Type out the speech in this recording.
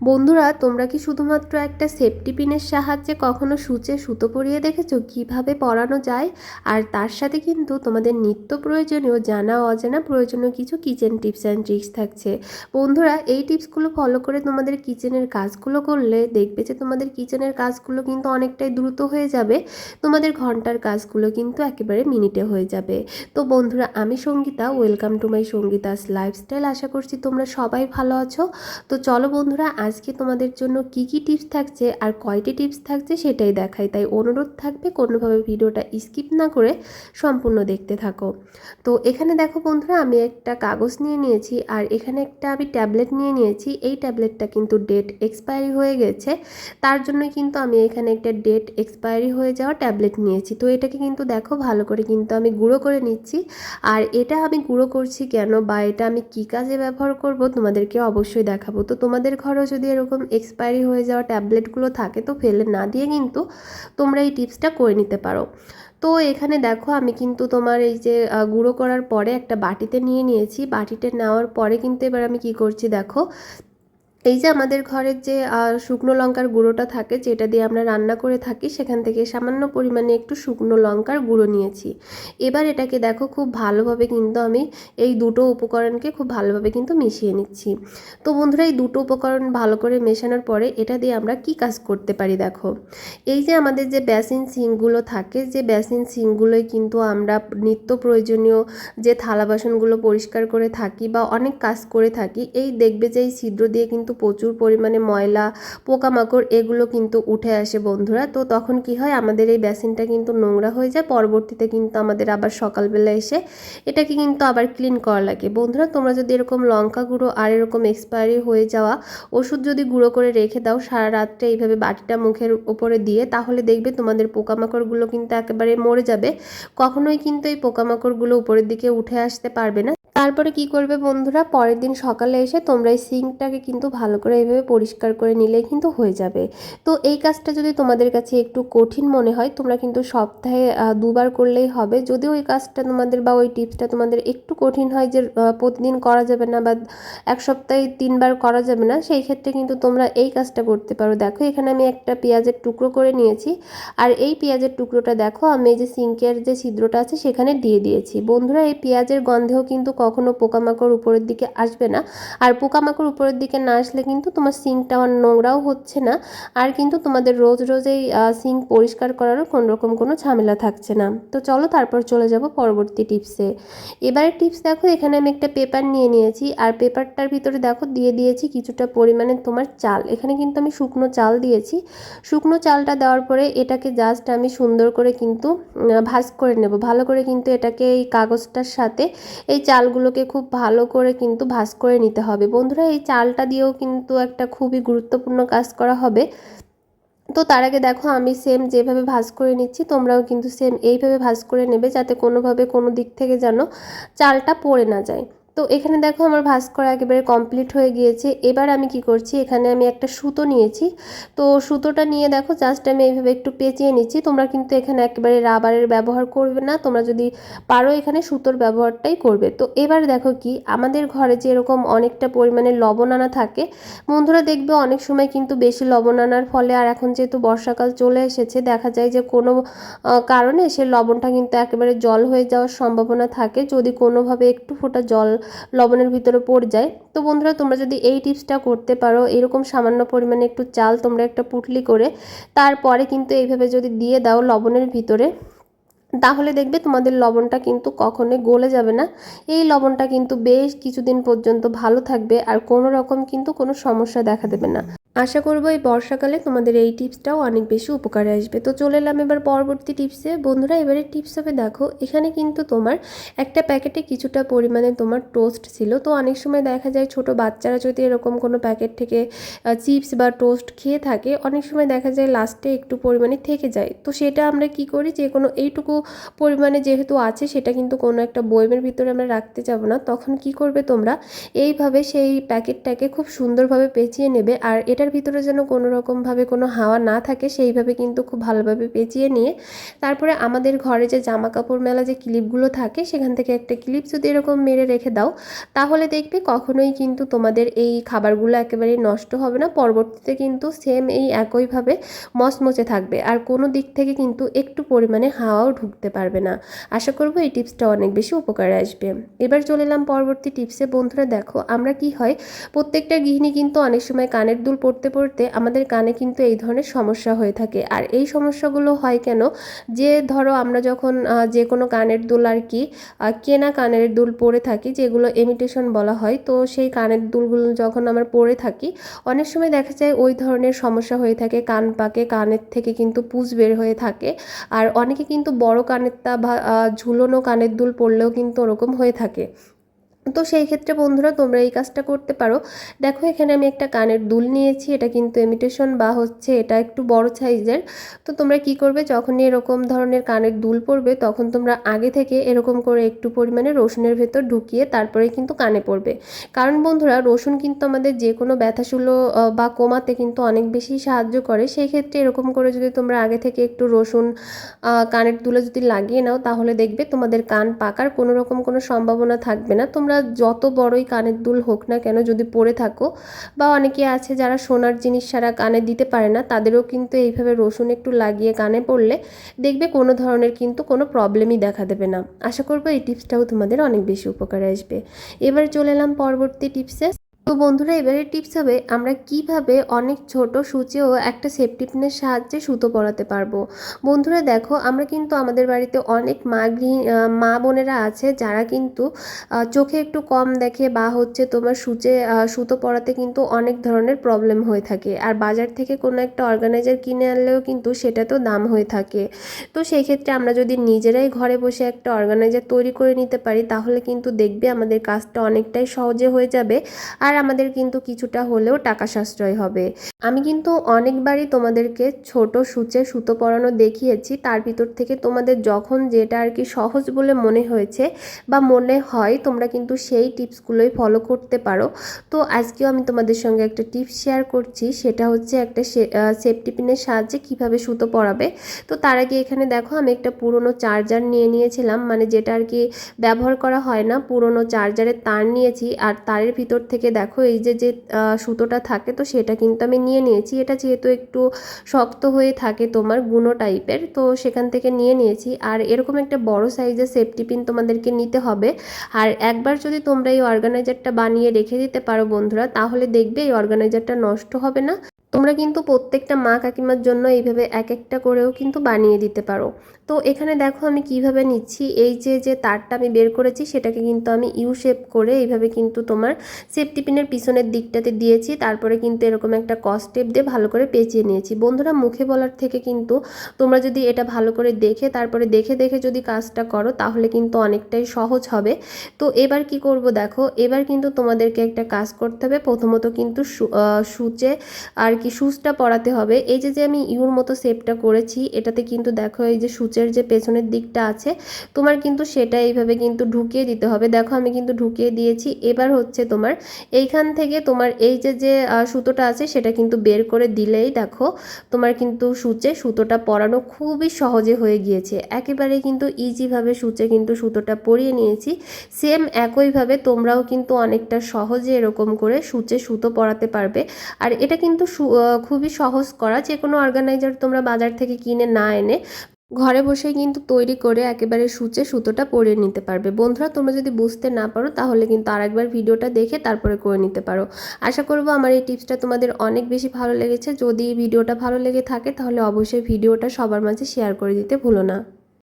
বন্ধুরা, তোমরা কি শুধুমাত্র একটা সেফটি পিনের সাহায্যে কখনো সূচে সুতো পরিয়ে দেখেছ? কীভাবে পরানো যায়? আর তার সাথে কিন্তু তোমাদের নিত্য প্রয়োজনীয়, জানা, অজানা প্রয়োজনীয় কিছু কিচেন টিপস অ্যান্ড ট্রিক্স থাকছে। বন্ধুরা, এই টিপসগুলো ফলো করে তোমাদের কিচেনের কাজগুলো করলে দেখবে যে তোমাদের কিচেনের কাজগুলো কিন্তু অনেকটাই দ্রুত হয়ে যাবে। তোমাদের ঘণ্টার কাজগুলো কিন্তু একেবারে মিনিটে হয়ে যাবে। তো বন্ধুরা, আমি Sangeeta welcome to my Sangeeta's lifestyle আশা করছি তোমরা সবাই ভালো আছো। তো চলো বন্ধুরা আজকে তোমাদের জন্য কি কি টিপস থাকছে আর কয়টি টিপস থাকছে সেটাই দেখাই। তাই অনুরোধ থাকবে কোনোভাবে ভিডিওটা স্কিপ না করে সম্পূর্ণ দেখতে থাকো। তো এখানে দেখো বন্ধুরা, আমি একটা কাগজ নিয়ে নিয়েছি আর এখানে একটা আমি ট্যাবলেট নিয়ে নিয়েছি। এই ট্যাবলেটটা কিন্তু ডেট এক্সপায়ারি হয়ে গেছে। তার জন্য কিন্তু আমি এখানে একটা ডেট এক্সপায়ারি হয়ে যাওয়া ট্যাবলেট নিয়েছি। তো এটাকে কিন্তু দেখো, ভালো করে কিন্তু আমি গুঁড়ো করে নিচ্ছি। আর এটা আমি গুঁড়ো করছি কেন বা এটা আমি কী কাজে ব্যবহার করব তোমাদেরকে অবশ্যই দেখাবো। তো তোমাদের ঘরেও যদি এরকম এক্সপায়ারি হয়ে যাওয়া ট্যাবলেটগুলো থাকে তো ফেলে না দিয়ে কিন্তু তোমরা এই টিপসটা করে নিতে পারো। তো এখানে দেখো আমি কিন্তু তোমার এই যে গুঁড়ো করার পরে একটা বাটিতে নিয়ে নিয়েছি। বাটিতে নেওয়ার পরে কিন্তু এবার আমি কি করছি দেখো এই যে আমাদের ঘরের যে শুকনো লঙ্কার গুঁড়োটা থাকে, যেটা দিয়ে আমরা রান্না করে থাকি, সেখান থেকে সামান্য পরিমাণে একটু শুকনো লঙ্কার গুঁড়ো নিয়েছি। এবার এটাকে দেখো, খুব ভালোভাবে কিন্তু আমি এই দুটো উপকরণকে খুব ভালোভাবে কিন্তু মিশিয়ে নিচ্ছি। তো বন্ধুরা, এই দুটো উপকরণ ভালো করে মেশানোর পরে এটা দিয়ে আমরা কি কাজ করতে পারি দেখো? এই যে আমাদের যে বেসিন সিঙ্কগুলো থাকে, যে বেসিন সিঙ্কগুলোই কিন্তু আমরা নিত্য প্রয়োজনীয় যে থালা বাসনগুলো পরিষ্কার করে থাকি বা অনেক কাজ করে থাকি, এই দেখবে যে এই ছিদ্র দিয়ে কিন্তু প্রচুর পরিমাণে ময়লা, পোকামাকড় এগুলো কিন্তু উঠে আসে বন্ধুরা। তো তখন কি হয়, আমাদের এই বেসিনটা কিন্তু নোংরা হয়ে যায়, পরবর্তীতে কিন্তু আমাদের আবার সকালবেলা এসে এটাকে কিন্তু আবার ক্লিন করা লাগে। বন্ধুরা, তোমরা যদি এরকম লঙ্কা গুঁড়ো আর এরকম এক্সপায়ারি হয়ে যাওয়া ওষুধ যদি গুঁড়ো করে রেখে দাও, সারা রাত্রে এইভাবে বাটিটা মুখের উপরে দিয়ে, তাহলে দেখবে তোমাদের পোকামাকড়গুলো কিন্তু একেবারে মরে যাবে। কখনোই কিন্তু এই পোকামাকড়গুলো উপরের দিকে উঠে আসতে পারবে না। তারপরে কি করবে বন্ধুরা? পরের দিন সকালে এসে তোমরা এই সিঙ্কটাকে কিন্তু ভালো করে এইভাবে পরিষ্কার করে নিলে কিন্তু হয়ে যাবে। তো এই কাজটা যদি তোমাদের কাছে একটু কঠিন মনে হয়, তোমরা কিন্তু সপ্তাহে দুবার করলেই হবে। যদিও ওই কাজটা তোমাদের বা ওই টিপসটা তোমাদের একটু কঠিন হয় যে প্রতিদিন করা যাবে না বা এক সপ্তাহে তিনবার করা যাবে না, সেই ক্ষেত্রে কিন্তু তোমরা এই কাজটা করতে পারো। দেখো, এখানে আমি একটা পেঁয়াজের টুকরো করে নিয়েছি। আর এই পেঁয়াজের টুকরোটা দেখো, আমি এই যে সিঙ্কের যে ছিদ্রটা আছে, সেখানে দিয়ে দিয়েছি। বন্ধুরা, এই পেঁয়াজের গন্ধেও কিন্তু কখনো পোকামাকড় উপরের দিকে আসবে না। আর পোকামাকড় উপরের দিকে না আসলে কিন্তু তোমার সিঙ্কটা আমার নোংরাও হচ্ছে না। আর কিন্তু তোমাদের রোজ রোজ এই সিঙ্ক পরিষ্কার করারও কোনো রকম কোনো ঝামেলা থাকছে না। তো চলো তারপর চলে যাব পরবর্তী টিপসে এবারে টিপস দেখো, এখানে আমি একটা পেপার নিয়ে নিয়েছি। আর পেপারটার ভিতরে দেখো, দিয়ে দিয়েছি কিছুটা পরিমাণে তোমার চাল। এখানে কিন্তু আমি শুকনো চাল দিয়েছি। শুকনো চালটা দেওয়ার পরে এটাকে জাস্ট আমি সুন্দর করে কিন্তু ভাজ করে নেব। ভালো করে কিন্তু এটাকে এই কাগজটার সাথে এই চালগুলোকে খুব ভালো করে কিন্তু ভাজ করে নিতে হবে। বন্ধুরা, এই চালটা দিয়েও কিন্তু একটা খুবই গুরুত্বপূর্ণ কাজ করা হবে। তো তার আগে দেখো, আমি সেম যেভাবে ভাজ করে নিচ্ছি, তোমরাও কিন্তু সেম এইভাবে ভাজ করে নেবে যাতে কোনোভাবে কোনো দিক থেকে যেন চালটা পড়ে না যায়। তো এখানে দেখো আমার ভাজ করা একেবারে কমপ্লিট হয়ে গিয়েছে। এবার আমি কি করছি? এখানে আমি একটা সুতো নিয়েছি। তো সুতোটা নিয়ে দেখো জাস্ট আমি এইভাবে একটু পেঁচিয়ে নিচ্ছি। তোমরা কিন্তু এখানে একেবারে রাবারের ব্যবহার করবে না। তোমরা যদি পারো এখানে সুতোর ব্যবহারটাই করবে। তো এবার দেখো কি, আমাদের ঘরে যে এরকম অনেকটা পরিমাণে লবণ আনা থাকে, বন্ধুরা দেখবে অনেক সময় কিন্তু বেশি লবণ আনার ফলে আর এখন যেহেতু বর্ষাকাল চলে এসেছে, দেখা যায় যে কোনো কারণে সে লবণটা কিন্তু একেবারে জল হয়ে যাওয়ার সম্ভাবনা থাকে। যদি কোনোভাবে একটু ফোঁটা জল লবণের ভিতরে পড়ে যায়। তো বন্ধুরা, তোমরা যদি এই টিপসটা করতে পারো, এরকম সামান্য পরিমাণে একটু চাল তোমরা একটা পুটলি করে, তারপরে কিন্তু এইভাবে যদি দিয়ে দাও লবণের ভিতরে তাহলে দেখবে তোমাদের লবণটা কিন্তু কখনোই গলে যাবে না। এই লবণটা কিন্তু বেশ কিছুদিন পর্যন্ত ভালো থাকবে আর কোনো রকম কিন্তু কোনো সমস্যা দেখা দেবে না। আশা করব এই বর্ষাকালে তোমাদের এই টিপসটাও অনেক বেশি উপকারে আসবে। তো চলে এলাম এবার পরবর্তী টিপসে। বন্ধুরা, এবারে টিপস হবে, দেখো, এখানে কিন্তু তোমার একটা প্যাকেটে কিছুটা পরিমাণে তোমার টোস্ট ছিল। তো অনেক সময় দেখা যায় ছোট বাচ্চারা যদি এরকম কোনো প্যাকেট থেকে চিপস বা টোস্ট খেয়ে থাকে, অনেক সময় দেখা যায় লাস্টে একটু পরিমাণে থেকে যায়। তো সেটা আমরা কি করি? যে কোনো এইটুকু পরিমাণে যেহেতু আছে, সেটা কিন্তু কোনো একটা বয়মের ভিতরে আমরা রাখতে যাব না। তখন কি করবে তোমরা? এইভাবে সেই প্যাকেটটাকে খুব সুন্দরভাবে পেঁচিয়ে নেবে আর এটার ভিতরে যেন কোনো রকমভাবে কোনো হাওয়া না থাকে, সেইভাবে কিন্তু খুব ভালোভাবে পেঁচিয়ে নিয়ে তারপরে আমাদের ঘরে যে জামা কাপড় মেলা যে ক্লিপগুলো থাকে, সেখান থেকে একটা ক্লিপ যদি এরকম মেরে রেখে দাও, তাহলে দেখবে কখনোই কিন্তু তোমাদের এই খাবারগুলো একেবারে নষ্ট হবে না। পরবর্তীতে কিন্তু সেম এই একইভাবে মচমচে থাকবে। আর কোনো দিক থেকে কিন্তু একটু পরিমাণে হাওয়াও ঢুকতে পারবে না। আশা করব এই টিপসটা অনেক বেশি উপকারে আসবে। এবার চলে এলাম পরবর্তী টিপসে। বন্ধুরা দেখো, আমরা কি হয়, প্রত্যেকটা গৃহিণী কিন্তু অনেক সময় কানের দুল পড়তে পড়তে আমাদের কানে কিন্তু এই ধরনের সমস্যা হয়ে থাকে। আর এই সমস্যাগুলো হয় কেন, যে ধরো আমরা যখন যে কোনো কানের দুল আর কি কেনা কানের দুল পরে থাকি, যেগুলো এমিটেশন বলা হয়, তো সেই কানের দুলগুলো যখন আমরা পরে থাকি, অনেক সময় দেখা যায় ওই ধরনের সমস্যা হয়ে থাকে, কান পাকে, কানের থেকে কিন্তু পুজ বের হয়ে থাকে। আর অনেকে কিন্তু বড় কানেরটা বা তা ঝুলনো কানের দুল পড়লেও কিন্তু ওরকম হয়ে থাকে। তো সেই ক্ষেত্রে বন্ধুরা, তোমরা এই কাজটা করতে পারো। দেখো, এখানে আমি একটা কানের দুল নিয়েছি। এটা কিন্তু ইমিটেশন বা হচ্ছে এটা একটু বড় সাইজের। তো তোমরা কি করবে? যখনই এরকম ধরনের কানের দুল পরবে, তখন তোমরা আগে থেকে এরকম করে একটু পরিমাণে রসুনের ভেতর ঢুকিয়ে তারপরে কিন্তু কানে পড়বে কারণ বন্ধুরা, রসুন কিন্তু আমাদের যে কোনো ব্যথাশুলো বা কমাতে কিন্তু অনেক বেশি সাহায্য করে। সেই ক্ষেত্রে এরকম করে যদি তোমরা আগে থেকে একটু রসুন কানের দুলে যদি লাগিয়ে নাও, তাহলে দেখবে তোমাদের কান পাকার কোনো রকম কোনো সম্ভাবনা থাকবে না। তোমরা যত বড়ই কানের দুল হোক না কেন, যদি পরে থাকো, বা অনেকে আছে যারা সোনার জিনিস সারা কানে দিতে পারে না, তাদেরও কিন্তু এইভাবে রসুন একটু লাগিয়ে কানে পড়লে দেখবে কোনো ধরনের কিন্তু কোনো প্রবলেমই দেখা দেবে না। আশা করব এই টিপসটাও তোমাদের অনেক বেশি উপকারে আসবে। এবার চলে এলাম পরবর্তী টিপসে তো বন্ধুরা, এবারে টিপস হবে আমরা কীভাবে অনেক ছোট সূচেও একটা সেফটি পিনের সাহায্যে সুতো পরাতে পারব। বন্ধুরা, দেখো, আমরা কিন্তু আমাদের বাড়িতে অনেক মা গৃহি মা বোনেরা আছে যারা কিন্তু চোখে একটু কম দেখে বা হচ্ছে তোমার সূচে সুতো পরাতে কিন্তু অনেক ধরনের প্রবলেম হয়ে থাকে। আর বাজার থেকে কোনো একটা অর্গানাইজার কিনে আনলেও কিন্তু সেটা তো দাম হয়ে থাকে। তো সেই ক্ষেত্রে আমরা যদি নিজেরাই ঘরে বসে একটা অর্গানাইজার তৈরি করে নিতে পারি, তাহলে কিন্তু দেখবে আমাদের কাজটা অনেকটাই সহজে হয়ে যাবে। আর আমাদের কিন্তু কিছুটা হলেও টাকা সাশ্রয় হবে। আমি কিন্তু অনেকবারই তোমাদেরকে ছোট সূচে সুতো পরানো দেখিয়েছি, তার ভিতর থেকে তোমাদের যখন যেটা আর কি সহজ বলে মনে হয়েছে বা মনে হয়, তোমরা কিন্তু সেই টিপসগুলোই ফলো করতে পারো। তো আজকেও আমি তোমাদের সঙ্গে একটা টিপস শেয়ার করছি, সেটা হচ্ছে একটা সেফটি পিনের সাহায্যে কীভাবে সুতো পরাবে। তো তার আগে এখানে দেখো, আমি একটা পুরনো চার্জার নিয়ে নিয়েছিলাম মানে যেটা আর কি ব্যবহার করা হয় না, পুরনো চার্জারের তার নিয়েছি, আর তারের ভিতর থেকে দেখো এই যে যে সুতোটা থাকে তো সেটা কিন্তু আমি নিয়ে নিয়েছি। এটা যেহেতু একটু শক্ত হয়ে থাকে তোমার গুঁড়ো টাইপের, তো সেখান থেকে নিয়ে নিয়েছি। আর এরকম একটা বড় সাইজের সেফটি পিন তোমাদেরকে নিতে হবে। আর একবার যদি তোমরা এই অর্গানাইজারটা বানিয়ে রেখে দিতে পারো বন্ধুরা, তাহলে দেখবে এই অর্গানাইজারটা নষ্ট হবে না। তোমরা কিন্তু প্রত্যেকটা মা কাকিমার জন্য এইভাবে এক একটা করেও কিন্তু বানিয়ে দিতে পারো। তো এখানে দেখো আমি কীভাবে নিচ্ছি। এই যে যে তারটা আমি বের করেছি, সেটাকে কিন্তু আমি ইউ শেপ করে এইভাবে কিন্তু তোমার সেফটি পিনের পিছনের দিকটাতে দিয়েছি। তারপরে কিন্তু এরকম একটা কস্টেপ দিয়ে ভালো করে পেঁচিয়ে নিয়েছি। বন্ধুরা, মুখে বলার থেকে কিন্তু তোমরা যদি এটা ভালো করে দেখে, তারপরে দেখে দেখে যদি কাজটা করো, তাহলে কিন্তু অনেকটাই সহজ হবে। তো এবার কি করব দেখো, এবার কিন্তু তোমাদেরকে একটা কাজ করতে হবে। প্রথমত কিন্তু সূচে আর কি সুচটা পরাতে হবে। এই যে যে আমি ইউর মতো শেপটা করেছি, এটাতে কিন্তু দেখো এই যে সূচের যে পেছনের দিকটা আছে, তোমার কিন্তু সেটা এইভাবে কিন্তু ঢুকিয়ে দিতে হবে। দেখো আমি কিন্তু ঢুকিয়ে দিয়েছি। এবার হচ্ছে তোমার এইখান থেকে তোমার এই যে যে সুতোটা আছে, সেটা কিন্তু বের করে দিলেই দেখো তোমার কিন্তু সূচে সুতোটা পরানো খুবই সহজে হয়ে গিয়েছে। একেবারে কিন্তু ইজিভাবে সূচে কিন্তু সুতোটা পরিয়ে নিয়েছি। সেম একইভাবে তোমরাও কিন্তু অনেকটা সহজে এরকম করে সূচে সুতো পরাতে পারবে। আর এটা কিন্তু খুবই সহজ করা। যে কোনো অর্গানাইজার তোমরা বাজার থেকে কিনে না এনে ঘরে বসে কিন্তু তৈরি করে একেবারে সূচে সুতোটা পরিয়ে নিতে পারবে। বন্ধুরা, তোমরা যদি বুঝতে না পারো, তাহলে কিন্তু আরেকবার ভিডিওটা দেখে তারপরে করে নিতে পারো। আশা করব আমার এই টিপসটা তোমাদের অনেক বেশি ভালো লেগেছে। যদি ভিডিওটা ভালো লেগে থাকে, তাহলে অবশ্যই ভিডিওটা সবার মাঝে শেয়ার করে দিতে ভুলো না।